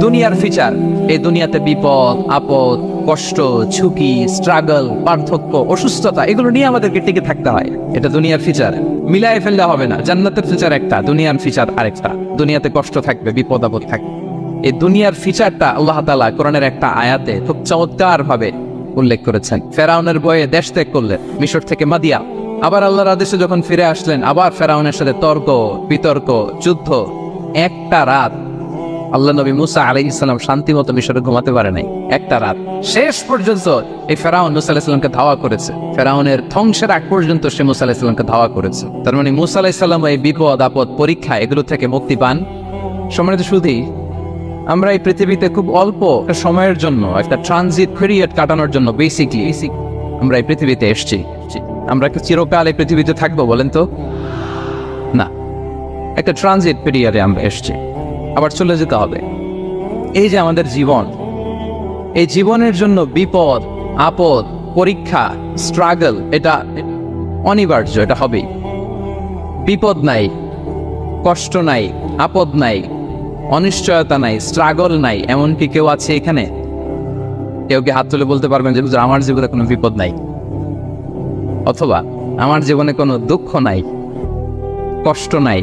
দুনিয়ার ফিচার এই দুনিয়াতে বিপদ, আপদ, কষ্ট, ঝুঁকি স্ট্রাগল পার্থক্য, অসুস্থতা, এগুলো নিয়ে আমাদেরকে টিকে থাকতে হয়। এটা দুনিয়ার ফিচার। মিলাই ফেললে হবে না। জান্নাতের ফিচার একটা, দুনিয়ার ফিচার আরেকটা। দুনিয়াতে কষ্ট থাকবে, বিপদ, আপদ থাকবে। এই দুনিয়ার ফিচারটা আল্লাহ তাআলা কোরআনের একটা আয়াতে খুব চমৎকার ভাবে উল্লেখ করেছেন। ফেরাউনের বয়ে দেশ ত্যাগ করলেন, মিশর থেকে মাদিয়া। আবার আল্লাহর আদেশে যখন ফিরে আসলেন, আবার ফেরাউনের সাথে তর্ক, বিতর্ক, যুদ্ধ, একটা রাত আল্লাহ নবী মুসা আলাই ইসলাম শান্তি মতো মিশরে ঘুমাতে পারে নাই। একটা রাত। শেষ পর্যন্ত এই ফেরাউন মুসা আলাহিসাল্লামকে ধাওয়া করেছে। ফেরাউনের ধ্বংসের আগ পর্যন্ত সে মুসা আলাহিসাল্লামকে ধাওয়া করেছে। তার মানে মুসা আলাহিসাল্লাম এই বিপদ, আপদ, পরীক্ষা এগুলো থেকে মুক্তি পান। সম্মানিত শুধু আমরা এই পৃথিবীতে খুব অল্প সময়ের জন্য, একটা ট্রানজিট পিরিয়ড কাটানোর জন্য বেসিকলি আমরা এই পৃথিবীতে এসেছি। আমরা কি চিরকাল এই পৃথিবীতে থাকব বলেন তো? না। একটা ট্রানজিট পিরিয়ডে আমরা এসেছি। আবার চলে যেতে হবে। এই যে আমাদের জীবন, এই জীবনের জন্য বিপদ, আপদ, পরীক্ষা স্ট্রাগল এটা অনিবার্য, এটা হবেই। বিপদ নাই, কষ্ট নাই, আপদ নাই, অনিশ্চয়তা নাই স্ট্রাগল নাই, এমনকি কেউ আছে এখানে, কেউ কি হাত তুলে বলতে পারবেন যে আমার জীবনে কোনো বিপদ নাই। অথবা, আমার জীবনে কোনো দুঃখ নাই, কষ্ট নাই।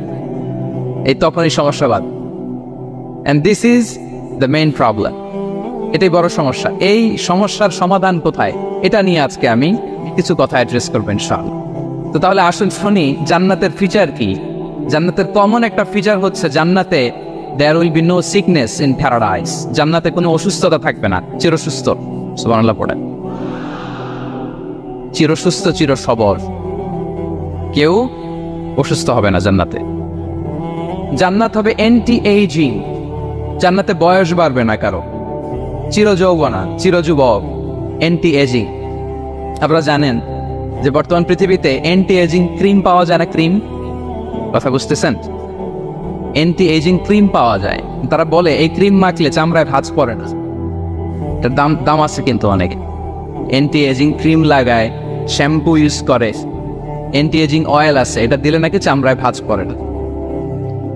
এই তখনই সমস্যাবাদ and this is the main problem এটাই বড় সমস্যা। এই সমস্যার সমাধান কোথায়? এটা নিয়ে আজকে আমি কিছু কথা অ্যাড্রেস করবেন সব তো তাহলে আসুন শুনি, জান্নাতের ফিচার কি? জান্নাতের কমন একটা ফিচার হচ্ছে জান্নাতে there will be no sickness in paradise জান্নাতে কোনো অসুস্থতা থাকবে না। চিরসুস্থ। সুবহানাল্লাহ পড়ে চিরসুস্থ চির সবর কেউ অসুস্থ হবে না জান্নাতে। জান্নাত হবে এন্টি এইজিং জান্নাতে বয়স বাড়বে না কারও। চির যৌবনা চির যুবক এন্টি এজিং আপনারা জানেন যে বর্তমান পৃথিবীতে এন্টি এজিং ক্রিম পাওয়া যায় না ক্রিম কথা বুঝতেছেন? এন্টি এজিং ক্রিম পাওয়া যায়। তারা বলে, এই ক্রিম মাখলে চামড়ায় ভাজ পড়ে না। এটার দাম দাম আছে কিন্তু অনেকে। এন্টি এজিং ক্রিম লাগায় শ্যাম্পু ইউজ করে। অ্যান্টি এজিং অয়েল আছে, এটা দিলে নাকি চামড়ায় ভাজ পড়ে না।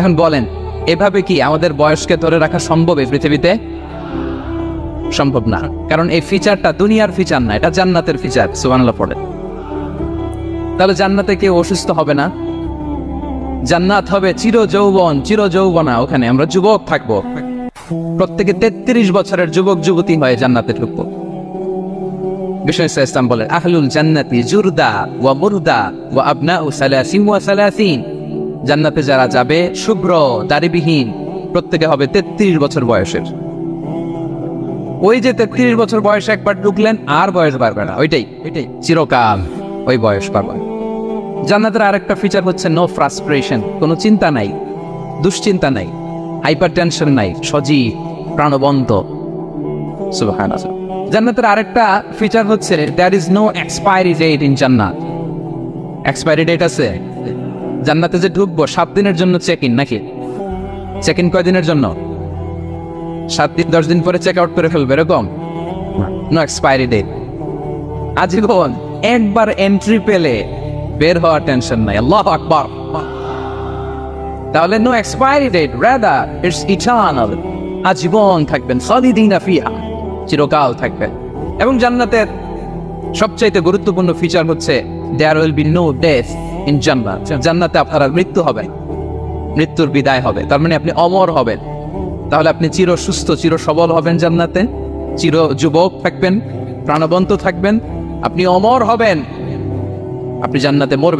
এখন বলেন, এভাবে কি আমাদের বয়সকে ধরে রাখা সম্ভব এই পৃথিবীতে? সম্ভব না, কারণ এই ফিচারটা দুনিয়ার ফিচার না, এটা জান্নাতের ফিচার সুবহানাল্লাহ পড়ে তাহলে জান্নাতে কেউ অসুস্থ হবে না? জান্নাত হবে চির যৌবন চির যৌবনা ওখানে আমরা যুবক থাকব। প্রত্যেকে তেত্রিশ বছরের যুবক, যুবতী হয়ে জান্নাতে ঢুকবো। বিষ্ণু ইসলাম বলেন আহলুল জান্নাতি জুরদা ওয়া মুরদা ওয়া আবনা ও সালাসিন ওয়া সালাসিন। জান্নাতে যারা যাবে, শুভ্র দাড়িবিহীন প্রত্যেকে হবে তেত্রিশ বছর বয়সের। ওই যে তেত্রিশ বছর বয়সে একবার ঢুকলেন, আর বয়স বাড়বে না। ওইটাই ওইটাই, চিরকাল ওই বয়স পারবে জান্নাতের আরেকটা ফিচার হচ্ছে নো ফ্রাস্ট্রেশন কোনো চিন্তা নাই, দুশ্চিন্তা নাই হাইপার টেনশন নাই, সজীব, প্রাণবন্ত। জান্নাতের আরেকটা ফিচার হচ্ছে there is no expiry date in জান্নাত। এক্সপায়ারি ডেট আছে? জান্নাতে যে ঢুকবো, সাত দিনের জন্য চেক ইন নাকি? চেক ইন কয় দিনের জন্য? সাত দিন, দশ দিন পরে চেক আউট করে ফেলবে, এরকম? নো এক্সপায়ারি ডেট আজীবন একবার এন্ট্রি পেলে বের হওয়ার টেনশন নাই। আল্লাহ আকবার। তাহলে no expiry date rather it's আজীবন থাকবেন, খালিদিনা ফিহা, চিরকাল থাকবেন। এবং জান্নাতের সবচাইতে গুরুত্বপূর্ণ ফিচার হচ্ছে there will be no death জান্নাত আপনার মৃত্যু হবে। মৃত্যুর বিদায় হবে। তার মানে আপনি অমর হবেন। তাহলে আপনি চির সুস্থ, চির সবল হবেন জান্নাতে। চির যুবক থাকবেন, প্রাণবন্ত থাকবেন। আপনি অমর হবেন। আপনি জান্নাতে মরবেন।